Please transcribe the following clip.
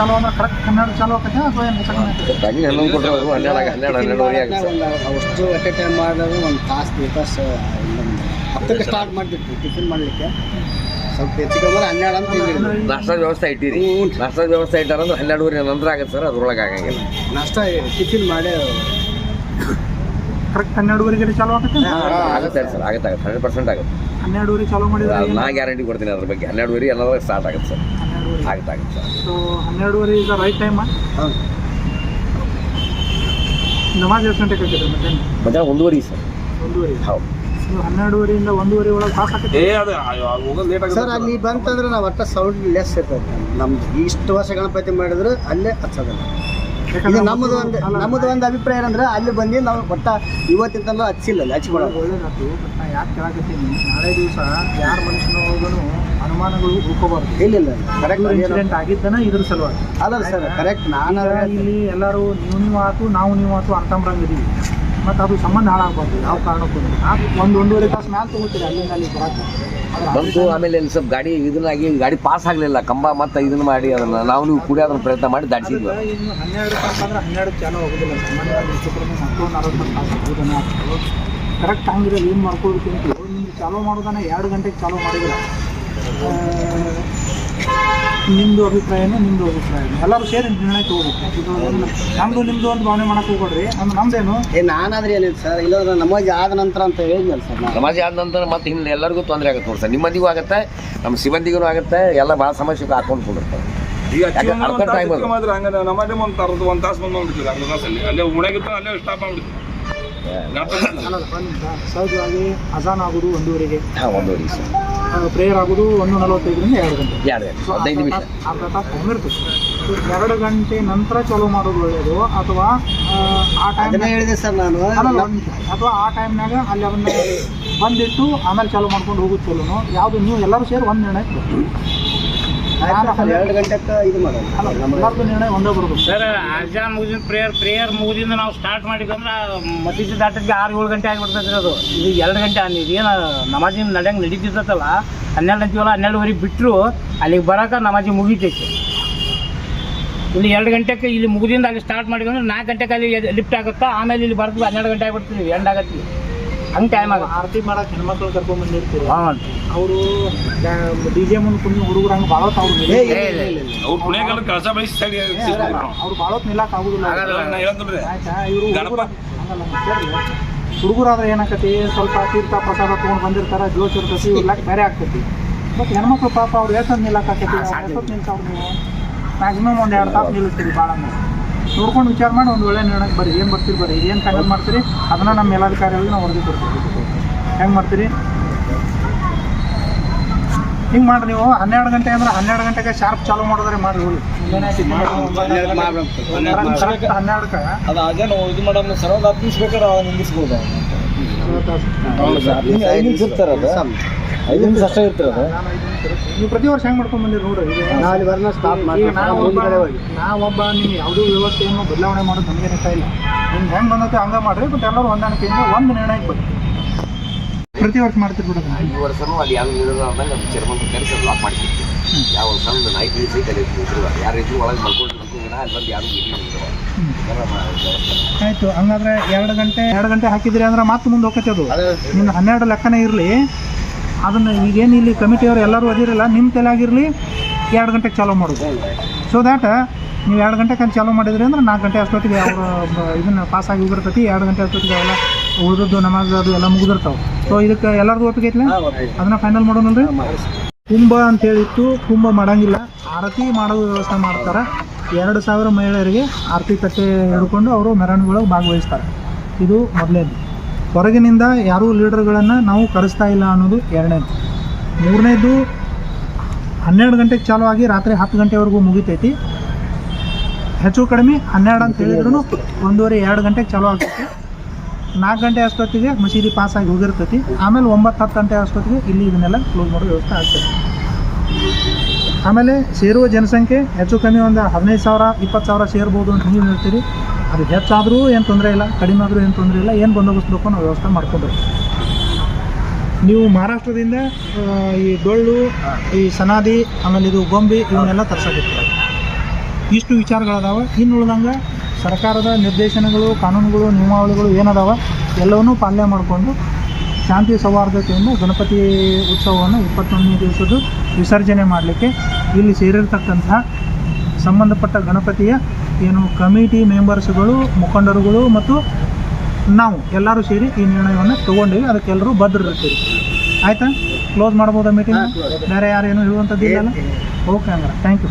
ಚಾಲು ಅಂದ್ರೆ ಕರೆಕ್ಟ್ ಹನ್ನೆರಡು ಚಾಲು ಆಗುತ್ತೆ ಅಥವಾ ಏನು ಟೈಮಿಂಗ್ ಹನ್ನೊಂದು ಕೊಟ್ಟರೆ ಹನ್ನೆರಡು ಆಗ- ಹನ್ನೆರಡು ಹನ್ನೆರಡುವರೆ ಆಗುತ್ತೆ. ಅಷ್ಟು ಅಟ್ ಎ ಟೈಮ್ ಮಾಡಿದ್ರೆ ಒಂದು ತಾಸು ಎರಡು ತಾಸು ಹತ್ತಕ್ಕೆ ಸ್ಟಾರ್ಟ್ ಮಾಡ್ತಿರ್ತೀವಿ ಟಿಫಿನ್ ಮಾಡಲಿಕ್ಕೆ. ಸ್ವಲ್ಪ ಹೆಚ್ಚಿಗೆ ಅಂದ್ರೆ ಹನ್ನೆರಡು ಅಂತ ಹೇಳಿದ್ರು ನಾಷ್ಟದ ವ್ಯವಸ್ಥೆ ಇಟ್ಟಿರಿ. ನಾಷ್ಟದ ವ್ಯವಸ್ಥೆ ಇಟ್ಟಾರ ಅಂದ್ರೆ ಹನ್ನೆರಡುವರೆ ನಂತರ ಆಗುತ್ತೆ ಸರ್ ಅದ್ರೊಳಗೆ ಆಗಂಗಿಲ್ಲ. ನಾಷ್ಟ ಟಿಫಿನ್ ಮಾಡಿ ಕರೆಕ್ಟ್ ಹನ್ನೆರಡುವರೆಗೆ ಚಾಲು ಆಕತ್ತೆ ಆಗುತ್ತೆ ಸರ್ ಆಗುತ್ತೆ ಆಗುತ್ತೆ ಹಂಡ್ರೆಡ್ ಪರ್ಸೆಂಟ್ ಆಗುತ್ತೆ. ಹನ್ನೆರಡುವರೆ ಚಾಲು ಮಾಡಿದ್ರೆ ಅದು ನಾ ಗ್ಯಾರಂಟಿ ಕೊಡ್ತೀನಿ ಅದ್ರ ಬಗ್ಗೆ ಹನ್ನೆರಡುವರೆ ಎಲ್ಲದಾಗ ಸ್ಟಾರ್ಟ್ ಆಗುತ್ತೆ ಸರ್. ಆಗುತ್ತೆ ಆಗುತ್ತೆ ಸರ್ ಸೊ ಹನ್ನೆರಡುವರೆ ಈಗ ರೈಟ್ ಟೈಮ್ ಹೌದು ನಮಾಜ್ ಎಷ್ಟು ಗಂಟೆಗೆ ಹಾಕಿದ್ರಿ ಮತ್ತೆ ಮಧ್ಯಾಹ್ನ ಒಂದೂವರೆ ಸರ್ ಒಂದೂವರೆ. ಹೌದು. ನೀವು ಹನ್ನೆರಡುವರೆಯಿಂದ ಒಂದೂವರೆ ಒಳಗೆ ಪಾಸ್ ಆಕತ್ತೆ ಸರ್ ಅಲ್ಲಿ ಬಂತಂದ್ರೆ ನಾವು ಒಟ್ಟ ಸೌಂಡ್ ಲೆಸ್ ಇರ್ತದೆ. ನಮ್ದು ಇಷ್ಟು ವರ್ಷ ಗಣಪತಿ ಮಾಡಿದ್ರು ಅಲ್ಲೇ ಹಚ್ಚೋದಿಲ್ಲ. ಇದು ನಮ್ಮದು ಒಂದು ನಮ್ಮದು ಒಂದು ಅಭಿಪ್ರಾಯ ಏನಂದ್ರೆ ಅಲ್ಲಿ ಬಂದು ನಾವು ಒಟ್ಟ ಇವತ್ತಿನ ತಂದು ಹಚ್ಚಿಲ್ಲ ಅಲ್ಲಿ ಒಳ್ಳೇದಾಯ್ತು ನಾ ಯಾಕೆ ಕೇಳಕತ್ತೀನಿ? ನಾಳೆ ದಿವಸ ಯಾರ ಮನುಷ್ಯನೊಳಗೂ ಅನುಮಾನಗಳು ಉಳ್ಕೋಬಾರ್ದು ಇಲ್ಲ ಇಲ್ಲ ಕರೆಕ್ಟ್ ಇನ್ಸಿಡೆಂಟ್ ಆಗಿದ್ದನ ಇದ್ರ ಸಲುವಾಗಿ. ಅಲ್ಲ ಸರ್ ಕರೆಕ್ಟ್ ನಾನು ಇಲ್ಲಿ ಎಲ್ಲರೂ ನೀವು ನೀವು ಆತು ನಾವು ನೀವು ಆತು ಅಂತಂಬ್ರಂಗಿದ್ದೀವಿ ಮತ್ತು ಅದು ಸಂಬಂಧ ಹಾಳಾಗಬಾರ್ದು. ಯಾವ ಕಾರಣಕ್ಕೂ. ಒಂದು ಒಂದೂವರೆ ತಾಸು ಮ್ಯಾಲೆ ತಗೋತೀರಿ ಅಲ್ಲಿಂದ ಅಲ್ಲಿ ಬರಕ್ಕೆ. ಬಂತು ಆಮೇಲೆ ಇಲ್ಲಿ ಸ್ವಲ್ಪ ಗಾಡಿ ಇದನ್ನಾಗಿ ಗಾಡಿ ಪಾಸ್ ಆಗಲಿಲ್ಲ, ಕಂಬ ಮತ್ತೆ ಇದನ್ನ ಮಾಡಿ ಅದನ್ನ ನಾವು ನೀವು ಕೂಡ ಅದನ್ನ ಪ್ರಯತ್ನ ಮಾಡಿ ದಾಟಿಸಿದ್ವಿ. ಕರೆಕ್ಟ್ ಹಂಗಿರಲ್ಲ ಏನು ಮಾಡ್ಕೊಳ್ಬೇಕಂತ ನಿಮ್ಗೆ ಚಾಲೋ ಮಾಡೋದಾನೆ ಎರಡು ಗಂಟೆಗೆ ಚಾಲೋ ಮಾಡಿದ್ರೆ ನಿಮ್ಮದು ಅಭಿಪ್ರಾಯನೂ ನಿಮ್ಮದು ಅಭಿಪ್ರಾಯನೂ? ಎಲ್ಲರೂ ಸೇರಿ ನಿರ್ಣಯ ತಗೋಬೇಕು. ಇದು ನಮ್ಮದು ನಿಮ್ಮದು ಒಂದು ಭಾವನೆ ಮಾಡಕ್ಕೆ ಹೋಗ್ಬೇಡ್ರಿ. ಅಂದ್ರೆ ನಮ್ದೇನು? ಏ ನಾನಾದ್ರೆ ಏನಿಲ್ಲ ಸರ್ ಇಲ್ಲಾಂದ್ರೆ ನಮಗೆ ಆದ ನಂತರ ಅಂತ ಹೇಳಿದ್ನಲ್ಲ ಸರ್ ನಾನು. ಸಮಾಜ ಆದ ನಂತರ ಮತ್ತೆ ಹಿಂದೆ ಎಲ್ಲರಿಗೂ ತೊಂದರೆ ಆಗುತ್ತೆ ನೋಡಿ ಸರ್. ನಿಮ್ಮದಿಗೂ ಆಗುತ್ತೆ ನಮ್ಮ ಸಿಬ್ಬಂದಿಗೂ ಆಗುತ್ತೆ ಎಲ್ಲ ಭಾಳ ಸಮಸ್ಯೆ ಹಾಕೊಂಡು ಕೊಡಿರ್ತಾರೆ ಈಗ. ಮಾತ್ರ ಹಂಗ ನಮ್ಮದೇ ಒಂದು ಅರ್ಧ ಒಂದು ತಾಸು ಬಂದು ಬಂದ್ಬಿಡ್ತೀವಿ ಅರ್ಧ ತಾಸಲ್ಲಿ. ಅಲ್ಲೇ ಉಣಗಿತ್ತು ಅಲ್ಲೇ ಸ್ಟಾಪ್ ಮಾಡ್ಬಿಡ್ತೀವಿ ಸಹಜವಾಗಿ ಅಜಾನ್ ಆಗೋದು ಒಂದೂವರೆಗೆ. ಹಾಂ ಸರ್. ಪ್ರೇಯರ್ ಆಗೋದು ಒಂದು ನಲವತ್ತೈದರಿಂದ ಎರಡು ಗಂಟೆ. ಎರಡು ಗಂಟೆ. ಹದಿನೈದು ನಿಮಿಷ. ಅರ್ಧ ತಾಸು ಟೈಮ್ ಇರ್ತದೆ. ಎರಡು ಗಂಟೆ ನಂತರ ಚಾಲೂ ಮಾಡೋದು ಒಳ್ಳೆಯದು ಅಥವಾ ಆ, ಟೈಮ್ ಹೇಳಿದೆ ಸರ್ ನಾನು. ಅಥವಾ ಆ ಟೈಮ್ನಾಗ ಅಲ್ಲಿ ಅವನ್ನ ಬಂದಿಟ್ಟು ಆಮೇಲೆ ಚಾಲೂ ಮಾಡ್ಕೊಂಡು ಹೋಗೋದು ಚಲೋನು. ಯಾವುದು ನೀವು ಎಲ್ಲರೂ ಸೇರಿ ಒಂದು ನಿರ್ಣಯ ಎರಡು ಗಂಟೆಗೆ ಇದು ಮಾಡೋದು ಅಲ್ಲ ನಿರ್ಣಯ ಒಂದೇ ಸರ್ ಪ್ರೇಯರ್ ಪ್ರೇಯರ್ ಮುಗಿದಿಂದ ನಾವು ಸ್ಟಾರ್ಟ್ ಮಾಡಿದ್ರೆ ಮಸೀದಿ ದಾಟಕ್ಕೆ ಆರು ಏಳು ಗಂಟೆ ಆಗಿಬಿಡ್ತೈತೆ ಅದು. ಇದು ಎರಡು ಗಂಟೆ ಇದು ಏನು ನಮಾಜಿನ ನಡೆಯಂಗೆ ನಡೀತಿರ್ತಲ್ಲ ಹನ್ನೆರಡು ಅಂತೀವಲ್ಲ ಹನ್ನೆರಡುವರೆಗೆ ಬಿಟ್ಟರು ಅಲ್ಲಿಗೆ ಬರೋಕೆ ನಮಾಜಿ ಮುಗಿತೈತಿ. ಇಲ್ಲಿ ಎರಡು ಗಂಟೆಗೆ ಇಲ್ಲಿ ಮುಗಿದಿಂದ ಅಲ್ಲಿ ಸ್ಟಾರ್ಟ್ ಮಾಡಿದ್ರೆ ನಾಲ್ಕು ಗಂಟೆಗೆ ಅಲ್ಲಿ ಲಿಫ್ಟ್ ಆಗುತ್ತಾ ಆಮೇಲೆ ಇಲ್ಲಿ ಬರ್ತೀವಿ ಹನ್ನೆರಡು ಗಂಟೆ ಆಗಿಬಿಡ್ತೀವಿ ಎಂಡ್ ಆಗತ್ತೀವಿ ಹಂಗೆ ಟೈಮ್ ಆಗುತ್ತೆ ಆರತಿ ಮಾಡಕ್ಕೆ ಹೆಣ್ಮಕ್ಳು ಕರ್ಕೊಂಡ್ ಬಂದಿರ್ತೀರಿ. ಹಾಂ. ಅವರು ಡಿ ಜೆ ಮುಂದೆ ಕುಂದು ಹುಡುಗರು ಹಂಗೆ ಭಾಳ ಅವ್ರು ಅವ್ರು ಸೈಡ್ ಭಾಳ ನಿಲ್ಲಕ್ಕೆ ಆಗುದಿಲ್ಲ. ಆಯ್ತಾ? ಇವರು ಹುಡುಗರಾದ್ರೆ ಏನಾಕತಿ ಸ್ವಲ್ಪ ತೀರ್ಥ ಪ್ರಸಾದ ತಗೊಂಡ್ ಬಂದಿರ್ತಾರ ಜೋಶ್ ಇರ್ತತಿ ಇರ್ಲಕ್ ಬೇರೆ ಆಗ್ತೈತಿ. ಬಟ್ ಹೆಣ್ಮಕ್ಳು ಪಾಪ ಅವ್ರು ಎಷ್ಟೊತ್ತು ನಿಲ್ಲಕ್ಕಾಕತಿ ಎಷ್ಟೊತ್ತು ನಿಲ್ತಾವ್ರು ನೀವು? ಮ್ಯಾಕ್ಸಿಮಮ್ ಒಂದು ಎರಡು ತಾಸು ನಿಲ್ಲಿಸ್ತೀರಿ ಭಾಳ ನೋಡ್ಕೊಂಡು ವಿಚಾರ ಮಾಡಿ ಒಂದು ಒಳ್ಳೆ ನಿರ್ಣಯಕ್ಕೆ ಬರ್ರಿ. ಏನು ಬರ್ತೀರಿ ಬರ್ರಿ. ಏನು ಫೈನಲ್ ಮಾಡ್ತೀರಿ? ಅದನ್ನ ನಮ್ಮ ಮೇಲಾಧಿಕಾರಿಗಳಿಗೆ ನಾವು ವರದಿ ಕೊಡ್ತೀವಿ. ಹೆಂಗೆ ಮಾಡ್ತೀರಿ? ಹಿಂಗೆ ಮಾಡಿರಿ ನೀವು. ಹನ್ನೆರಡು ಗಂಟೆ ಅಂದ್ರೆ ಹನ್ನೆರಡು ಗಂಟೆಗೆ ಶಾರ್ಪ್ ಚಾಲೂ ಮಾಡಿದ್ರೆ ಮಾಡಿ ಹೋಗಿ ಕರೆಕ್ಟ್ ಹನ್ನೆರಡಕ್ಕೆ. ಅದು ಅದೇನು ಇದು ಮಾಡಮ್ ಸರ್ ಒಂದು ಹತ್ತು ನಿಮಿಷ ಬೇಕಾದ್ರೆ ಅವಾಗ ನಿಲ್ಲಿಸ್ಬೋದು ಐದು ನಿಮಿಷ ಅಷ್ಟೇ ಇರ್ತಾರೆ ನೀವು ಪ್ರತಿ ವರ್ಷ ಹೆಂಗ್ ಮಾಡ್ಕೊಂಡು ಬಂದಿರಿ ನೋಡ್ರಿ? ಈಗ ನಾವು ಅಲ್ಲಿ ಸ್ಟಾಪ್ ಮಾಡಿ ಈಗ ನಾವೊಬ್ಬ ನಾವೊಬ್ಬ ನೀವು ಯಾವುದೂ ವ್ಯವಸ್ಥೆಯನ್ನು ಬದಲಾವಣೆ ಮಾಡೋದು ನಮಗೆ ಇಷ್ಟ ಇಲ್ಲ. ನಿಮ್ಗೆ ಹೆಂಗ್ ಬಂದತ್ತೆ ಹಂಗ ಮಾಡ್ರಿ ಬಟ್ ಎಲ್ಲರೂ ಹೊಂದಾಣಿಕೆಯಿಂದ ಒಂದು ನಿರ್ಣಯಕ್ಕೆ ಬರ್ರಿ ಪ್ರತಿ ವರ್ಷ ಮಾಡ್ತೀರಿ ಬಿಡೋದು ಈ ವರ್ಷನೂ ಅಲ್ಲಿ ಯಾವ ಇರೋದು ಅಂದಾಗ ನಮ್ಮ ಚರ್ಮನ್ ಕರೆಸಿ ಲಾಕ್ ಮಾಡಿಬಿಡ್ತೀವಿ ಯಾವ ಸಣ್ಣ ನೈಟ್ ಸೈಟ್ ಅಲ್ಲಿ ಇದ್ರು ಯಾರು ಇದ್ರು ಒಳಗೆ ಮಲ್ಕೊಂಡು ಮಲ್ಕೊಂಡಿನ ಅಲ್ಲಿ ಬಂದು ಯಾರು ಆಯ್ತು ಹಂಗಾದ್ರೆ ಎರಡು ಗಂಟೆ ಎರಡು ಗಂಟೆ ಹಾಕಿದ್ರಿ ಅಂದ್ರೆ ಮತ್ತೆ ಮುಂದೆ ಹೋಗತ್ತೆ ಅದು. ನಿನ್ನ ಹನ್ನೆರಡು ಲೆಕ್ಕನೇ ಇರಲಿ. ಅದನ್ನ ಈಗೇನು ಇಲ್ಲಿ ಕಮಿಟಿಯವರು ಎಲ್ಲರೂ ಅದಿರಲ್ಲ ನಿಮ್ಮ ತಲೆಯಾಗಿರಲಿ ಎರಡು ಗಂಟೆಗೆ ಚಾಲೋ ಮಾಡೋದು. ಸೊ ದ್ಯಾಟ್ ನೀವು ಎರಡು ಗಂಟೆಗೆ ಅಲ್ಲಿ ಚಾಲೂ ಮಾಡಿದ್ರಿ ಅಂದ್ರೆ ನಾಲ್ಕು ಗಂಟೆ ಅಷ್ಟೊತ್ತಿಗೆ ಅವರು ಇದನ್ನು ಪಾಸ್ ಆಗಿ ಹೋಗಿರ್ತೈತಿ ಎರಡು ಗಂಟೆ ಅಷ್ಟೊತ್ತಿಗೆ ಅವೆಲ್ಲ ಉಳಿದದ್ದು ನಮಾಜ್ ಅದು ಎಲ್ಲ ಮುಗಿದಿರ್ತಾವೆ. ಸೊ ಇದಕ್ಕೆ ಎಲ್ಲರದು ಒಪ್ಪಿಗೆ ಐತ್ಲ? ಅದನ್ನ ಫೈನಲ್ ಮಾಡೋಣಲ್ರಿ ಕುಂಭ ಅಂತ ಹೇಳಿತ್ತು ಕುಂಭ ಮಾಡಂಗಿಲ್ಲ. ಆರತಿ ಮಾಡೋ ವ್ಯವಸ್ಥೆ ಮಾಡ್ತಾರೆ. ಎರಡು ಸಾವಿರ ಮಹಿಳೆಯರಿಗೆ ಆರತಿ ತಟ್ಟೆ ಹಿಡ್ಕೊಂಡು ಅವರು ಮೆರವಣಿಗೆ ಭಾಗವಹಿಸ್ತಾರೆ. ಇದು ಮೊದಲನೇದು ಹೊರಗಿನಿಂದ ಯಾರೂ ಲೀಡರ್ಗಳನ್ನು ನಾವು ಕರೆಸ್ತಾ ಇಲ್ಲ ಅನ್ನೋದು ಎರಡನೇದು. ಮೂರನೇದು, ಹನ್ನೆರಡು ಗಂಟೆಗೆ ಚಾಲು ಆಗಿ ರಾತ್ರಿ ಹತ್ತು ಗಂಟೆವರೆಗೂ ಮುಗಿತೈತಿ. ಹೆಚ್ಚು ಕಡಿಮೆ ಹನ್ನೆರಡು ಅಂತ ಹೇಳಿದ್ರು ಒಂದೂವರೆ ಎರಡು ಗಂಟೆಗೆ ಚಾಲು ಆಗ್ತೈತಿ. ನಾಲ್ಕು ಗಂಟೆ ಅಷ್ಟೊತ್ತಿಗೆ ಮಸೀದಿ ಪಾಸ್ ಆಗಿ ಹೋಗಿರ್ತೈತಿ. ಆಮೇಲೆ ಒಂಬತ್ತು ಹತ್ತು ಗಂಟೆ ಅಷ್ಟೊತ್ತಿಗೆ ಇಲ್ಲಿ ಇದನ್ನೆಲ್ಲ ಕ್ಲೋಸ್ ಮಾಡೋ ವ್ಯವಸ್ಥೆ ಆಗ್ತೈತಿ. ಆಮೇಲೆ ಸೇರುವ ಜನಸಂಖ್ಯೆ ಹೆಚ್ಚು ಕಮ್ಮಿ ಒಂದು ಹದಿನೈದು ಸಾವಿರ, ಇಪ್ಪತ್ತು ಸಾವಿರ ಸೇರ್ಬೋದು ಅಂತ ನೀವು ಹೇಳ್ತೀರಿ. ಅದು ಹೆಚ್ಚಾದರೂ ಏನು ತೊಂದರೆ ಇಲ್ಲ, ಕಡಿಮೆ ಆದರೂ ಏನು ತೊಂದರೆ ಇಲ್ಲ, ಏನು ಬಂದೋಬಸ್ತ್ ಬೇಕೋ ನಾವು ವ್ಯವಸ್ಥೆ ಮಾಡ್ಕೊಬೇಕು. ನೀವು ಮಹಾರಾಷ್ಟ್ರದಿಂದ ಈ ಡೊಳ್ಳು, ಈ ಸನಾದಿ, ಆಮೇಲೆ ಇದು ಗೊಂಬೆ ಇವನ್ನೆಲ್ಲ ತರ್ಸಕತ್ತೀರ ಇಷ್ಟು ವಿಚಾರಗಳದಾವ. ಇನ್ನು ಉಳ್ದಂಗೆ ಸರ್ಕಾರದ ನಿರ್ದೇಶನಗಳು, ಕಾನೂನುಗಳು, ನಿಯಮಾವಳಿಗಳು ಏನದಾವ, ಎಲ್ಲವನ್ನೂ ಪಾಲನೆ ಮಾಡಿಕೊಂಡು ಶಾಂತಿ ಸೌಹಾರ್ದತೆಯಿಂದ ಗಣಪತಿ ಉತ್ಸವವನ್ನು ಇಪ್ಪತ್ತೊಂದನೇ ದಿವಸದ್ದು ವಿಸರ್ಜನೆ ಮಾಡಲಿಕ್ಕೆ ಇಲ್ಲಿ ಸೇರಿರ್ತಕ್ಕಂತಹ ಸಂಬಂಧಪಟ್ಟ ಗಣಪತಿಯ ಏನು ಕಮಿಟಿ ಮೆಂಬರ್ಸ್ಗಳು ಮುಖಂಡರುಗಳು ಮತ್ತು ನಾವು ಎಲ್ಲರೂ ಸೇರಿ ಈ ನಿರ್ಣಯವನ್ನು ತಗೊಂಡಿವಿ. ಅದಕ್ಕೆಲ್ಲರೂ ಬದ್ರಿರ್ತೀವಿ ಆಯಿತಾ? ಕ್ಲೋಸ್ ಮಾಡ್ಬೋದಾ ಮೀಟಿಂಗ್ ಬೇರೆ ಯಾರೇನು ಹೇಳುವಂಥದ್ದು ಇಲ್ಲ ಓಕೆ ಹಂಗಾರೆ. Thank you